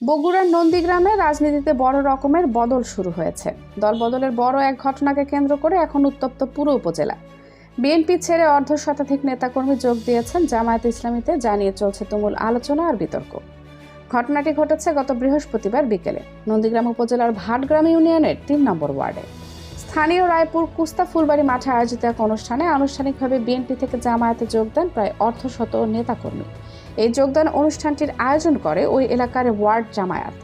বগুড়ার নন্দীগ্রামে রাজনীতিতে বড় রকমের বদল শুরু হয়েছে। দলবদলের বড় এক ঘটনাকে কেন্দ্র করে এখন উত্তপ্ত পুরো উপজেলা। বিএনপি ছেড়ে অর্ধ শতাধিক নেতাকর্মী যোগ দিয়েছেন জামায়াত ইসলামীতে, জানিয়ে চলছে তুমুল আলোচনা আর বিতর্ক। ঘটনাটি ঘটেছে গত বৃহস্পতিবার বিকেলে। নন্দীগ্রাম উপজেলার ভাটগ্রাম ইউনিয়নের তিন নম্বর ওয়ার্ডে। স্থানীয় রায়পুর কুস্তা ফুলবাড়ি মাঠে আয়োজিত এক অনুষ্ঠানে আনুষ্ঠানিকভাবে বিএনপি থেকে জামায়াতে যোগ দেন প্রায় অর্ধশত নেতাকর্মী। এই যোগদান অনুষ্ঠানটির আয়োজন করে ওই এলাকার ওয়ার্ড জামায়াত।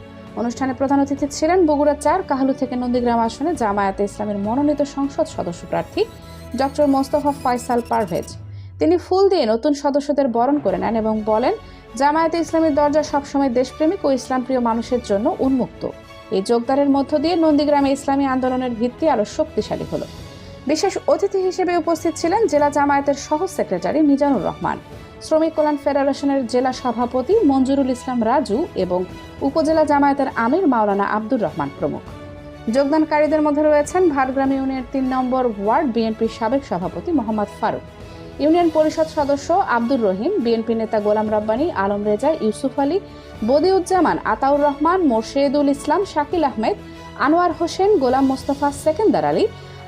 অনুষ্ঠানে প্রধান অতিথি ছিলেন বগুড়া চার কাহালু থেকে নন্দীগ্রাম আসনে জামায়াতে ইসলামের মনোনীত সংসদ সদস্য প্রার্থী ডক্টর মোস্তফা ফয়সাল পারভেজ। তিনি ফুল দিয়ে নতুন সদস্যদের বরণ করে নেন এবং বলেন, জামায়াতে ইসলামের দরজা সবসময় দেশপ্রেমিক ও ইসলামপ্রিয় মানুষের জন্য উন্মুক্ত। এই যোগদানের মধ্য দিয়ে নন্দীগ্রামে ইসলামী আন্দোলনের ভিত্তি আরও শক্তিশালী হলো। বিশেষ অতিথি হিসেবে উপস্থিত ছিলেন জেলা জামায়াতের সহ সেক্রেটারি মিজানুর রহমান। শ্রমিক কল্যাণ ফেডারেশনের জেলা সভাপতি মঞ্জুরুল ইসলাম রাজু এবং উপজেলা জামায়াতের আমির মাওলানা আব্দুর রহমান প্রমুখ। যোগদানকারীদের মধ্যে রয়েছেন ভাটগ্রাম ইউনিয়নের তিন নম্বর ওয়ার্ড বিএনপির সাবেক সভাপতি মোহাম্মদ ফারুক। ইউনিয়ন পরিষদ সদস্য আব্দুর রহিম, বিএনপি নেতা গোলাম রাব্বানী, আলম রেজা, ইউসুফ আলী, বদিউজ্জামান, আতাউর রহমান, মোর্শেদুল ইসলাম, শাকিল আহমেদ, আনোয়ার হোসেন, গোলাম মোস্তফা, সেকেন্দার আলী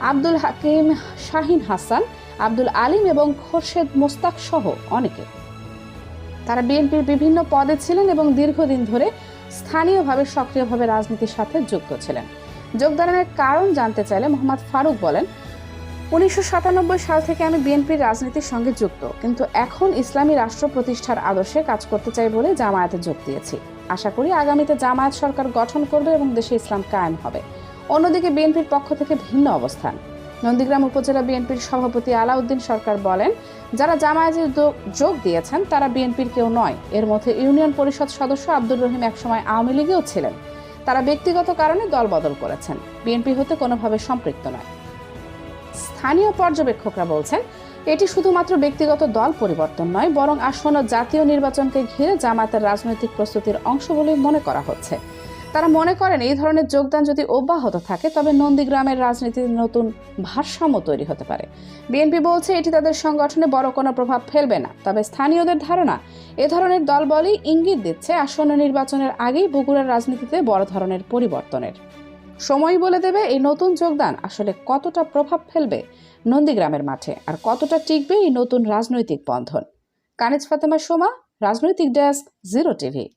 আব্দুল হাকিম, শাহিন হাসান, আব্দুল আলিম এবং খোরশেদ মোস্তাক সহ অনেকে। তারা বিএনপির বিভিন্ন পদে ছিলেন এবং দীর্ঘদিন ধরে স্থানীয়ভাবে সক্রিয়ভাবে রাজনীতির সাথে যুক্ত ছিলেন। যোগদানের কারণ জানতে চাইলে মোহাম্মদ ফারুক বলেন, উনিশশো সাতানব্বই সাল থেকে আমি বিএনপির রাজনীতির সঙ্গে যুক্ত, কিন্তু এখন ইসলামী রাষ্ট্র প্রতিষ্ঠার আদর্শে কাজ করতে চাই বলে জামায়াতে যোগ দিয়েছি। আশা করি আগামীতে জামায়াত সরকার গঠন করবে এবং দেশে ইসলাম কায়েম হবে। অন্যদিকে বিএনপির পক্ষ থেকে ভিন্ন অবস্থান। নন্দীগ্রাম উপজেলা বিএনপির সভাপতি আলাউদ্দিন সরকার বলেন, যারা জামায়াতে যোগ দিয়েছেন, তারা বিএনপির কেউ নয়। এর মধ্যে ইউনিয়ন পরিষদ সদস্য আব্দুর রহিম একসময় আওয়ামী লীগেও ছিলেন। তারা ব্যক্তিগত কারণে দল বদল করেছেন। বিএনপি হতে কোনোভাবে সম্পৃক্ত নয়। স্থানীয় পর্যবেক্ষকরা বলছেন, এটি শুধুমাত্র ব্যক্তিগত দল পরিবর্তন নয়, বরং আসন্ন জাতীয় নির্বাচনকে ঘিরে জামায়াতের রাজনৈতিক প্রস্তুতির অংশ বলে মনে করা হচ্ছে। তারা মনে করেন এই ধরনের যোগদান যদি অব্যাহত থাকে, তবে নন্দীগ্রামের রাজনীতির নতুন ভারসাম্য তৈরি হতে পারে। বিএনপি বলছে এটি তাদের সংগঠনে বড় কোনো প্রভাব ফেলবে না। তবে স্থানীয়দের ধারণা, এ ধরনের দলবলই ইঙ্গিত দিচ্ছে আসন্ন নির্বাচনের আগেই বগুড়ার রাজনীতিতে বড় ধরনের পরিবর্তনের। সময় বলে দেবে এই নতুন যোগদান আসলে কতটা প্রভাব ফেলবে নন্দীগ্রামের মাঠে আর কতটা টিকবে এই নতুন রাজনৈতিক বন্ধন। কানিজ ফাতেমা সোমা, রাজনৈতিক ডেস্ক, জিরো টিভি।